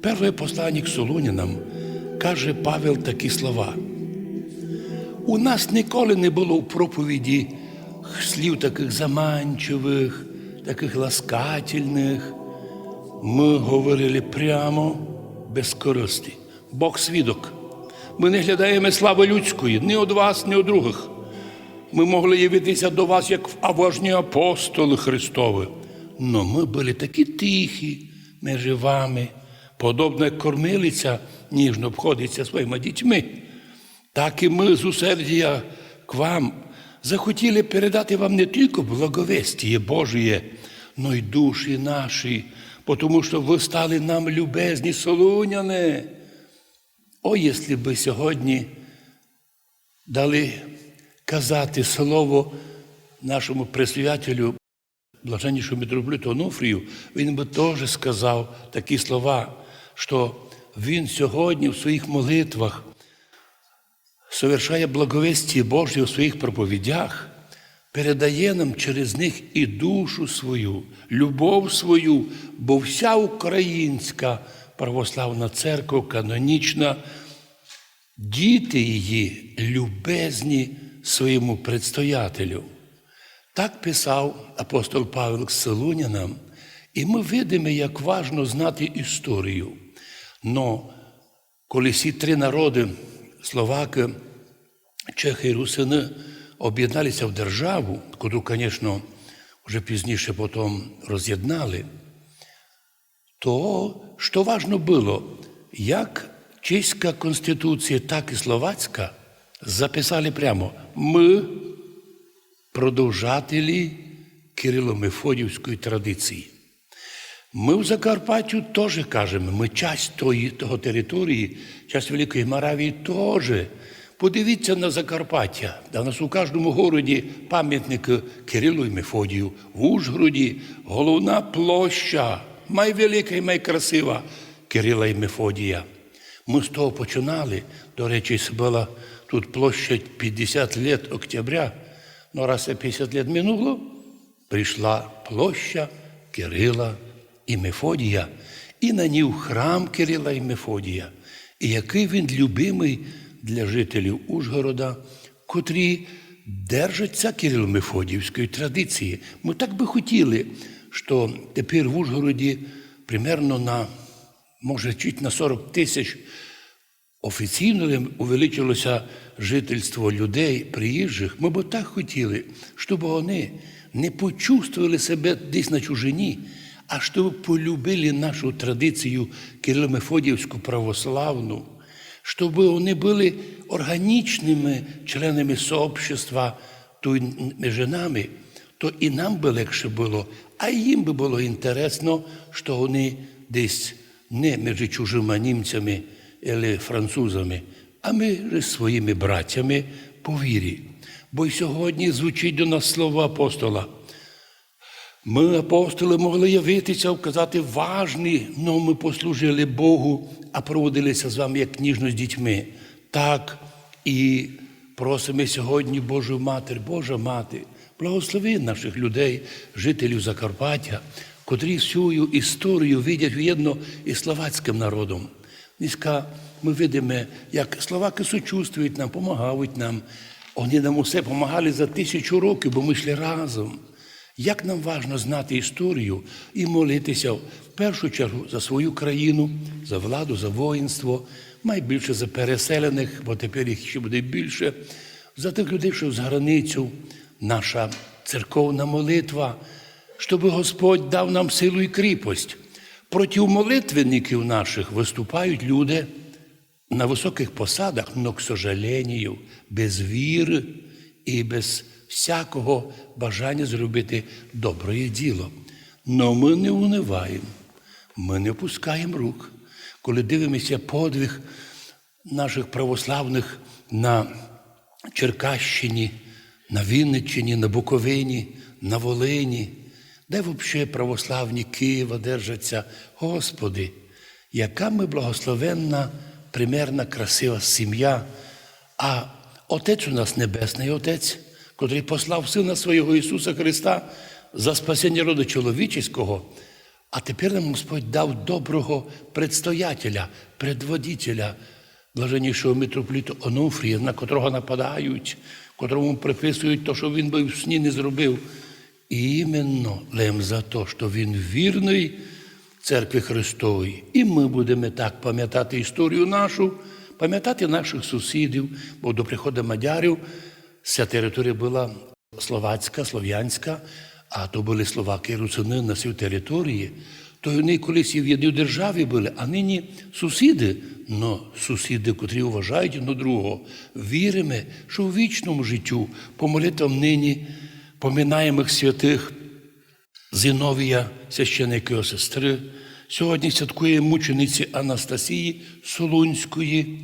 Перше послання к Солунянам каже Павел такі слова. У нас ніколи не було в проповіді слів таких заманчивих, таких ласкательних. Ми говорили прямо без користі. Бог свідок. Ми не глядаємо слави людської ні від вас, ні від других. Ми могли явитися до вас, як обожні апостоли Христові. Но ми були такі тихі між вами, подобно як кормилиця ніжно обходиться своїми дітьми. Так і ми з усердя к вам захотіли передати вам не тільки благовестіє Божє, но й душі наші, тому що ви стали нам любезні солуняни. О, якщо би сьогодні дали казати слово нашому пресвятелю, блаженнішому митрополиту Онуфрію, він би теж сказав такі слова, що він сьогодні в своїх молитвах совершає благовестие Божє у своїх проповідях, передає нам через них і душу свою, любов свою, бо вся українська православна церква канонічна, діти її любезні своєму предстоятелю. Так писав апостол Павел Селунянам, і ми видимо, як важно знати історію. Но коли всі три народи, словаки, чехи і русини, об'єдналися в державу, яку, звісно, вже пізніше потім роз'єднали, то що важно було, як чеська конституція, так і словацька записали прямо ми продовжателі Кирило-Мефодівської традиції. Ми в Закарпаттю теж кажемо, ми часть тої, того території, часть Великої Моравії теж. Подивіться на Закарпаття. Да, нас у кожному городі пам'ятник Кирилу і Мефодію. В Ужгороді головна площа, найвелика і найкрасива Кирила і Мефодія. Ми з того починали. До речі, була тут площадь 50 лет октября. Но раз це 50 лет минуло, прийшла площа Кирила і Мефодія, і на ній храм Кирила і Мефодія. І який він любимий для жителів Ужгорода, котрі держаться Кирило-Мефодіївської традиції. Ми так би хотіли, що тепер в Ужгороді примерно на, може, чуть на 40 тисяч офіційно увеличилося жительство людей, приїжджих. Ми б так хотіли, щоб вони не почувствували себе десь на чужині, а щоб полюбили нашу традицію Кирило-Мефодіївську православну, щоб вони були органічними членами сообщества тут між то і нам би легше було, а їм би було інтересно, що вони десь не між чужими німцями або французами, а між своїми братями по вірі. Бо й сьогодні звучить до нас слово апостола. Ми, апостоли, могли явитися, вказати важні, але ми послужили Богу, а проводилися з вами як ніжно з дітьми. Так і просимо сьогодні Божу Матір, Божа Мати, благослови наших людей, жителів Закарпаття, котрі всю історію видять в'єдно із словацьким народом. Низька ми видимо, як словаки сочувствують нам, допомагають нам. Вони нам усе допомагали за тисячу років, бо ми йшли разом. Як нам важно знати історію і молитися в першу чергу за свою країну, за владу, за воїнство, найбільше за переселених, бо тепер їх ще буде більше, за тих людей, що з границю, наша церковна молитва, щоб Господь дав нам силу і кріпость. Проти молитвенників наших виступають люди на високих посадах, но, к сожалению, без віри і без всякого бажання зробити добре діло. Но ми не униваємо, ми не пускаємо рук. Коли дивимося подвиг наших православних на Черкащині, на Вінниччині, на Буковині, на Волині, де взагалі православні Києва держаться, Господи, яка ми благословенна, примерна, красива сім'я, а Отець у нас Небесний Отець, котрий послав Сина Свого Ісуса Христа за спасіння роду чоловічого, А тепер нам Господь дав доброго предстоятеля, предводителя, блаженнішого митрополіта Онуфрія, на котрого нападають, котрому приписують те, що він би в сні не зробив. І іменно лем за те, що він вірний церкві Христової. І ми будемо так пам'ятати історію нашу, пам'ятати наших сусідів, бо до приходу мадярів ця територія була словацька, слов'янська, а то були словаки русини на цій території. То вони колись і в єдній державі були, а нині сусіди, но сусіди, котрі вважають одне другого, віримо, що в вічному життю по молитвам нині поминаємих святих Зиновія, священика його сестри. Сьогодні святкує мучениці Анастасії Солунської,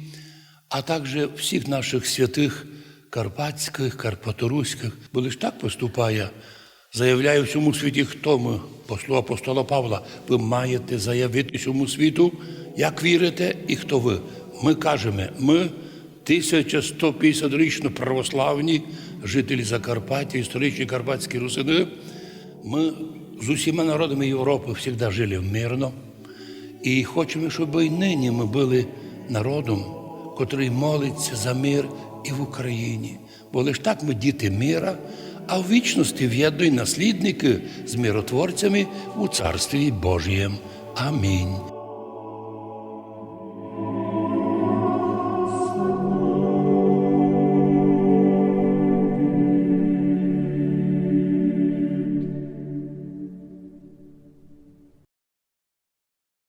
а також всіх наших святих карпатських, карпаторуських. Бо лиш так поступає. Заявляє всьому світі, хто ми, по слову апостола Павла, ви маєте заявити всьому світу, як вірите і хто ви. Ми кажемо, ми 1150-річно православні жителі Закарпаття, історичні карпатські русини. Ми з усіма народами Європи завжди жили мирно. І хочемо, щоб і нині ми були народом, котрий молиться за мир і в Україні. Бо лиш так ми діти мира, а в вічності в'єднуй наслідники з миротворцями у Царстві Божієм. Амінь.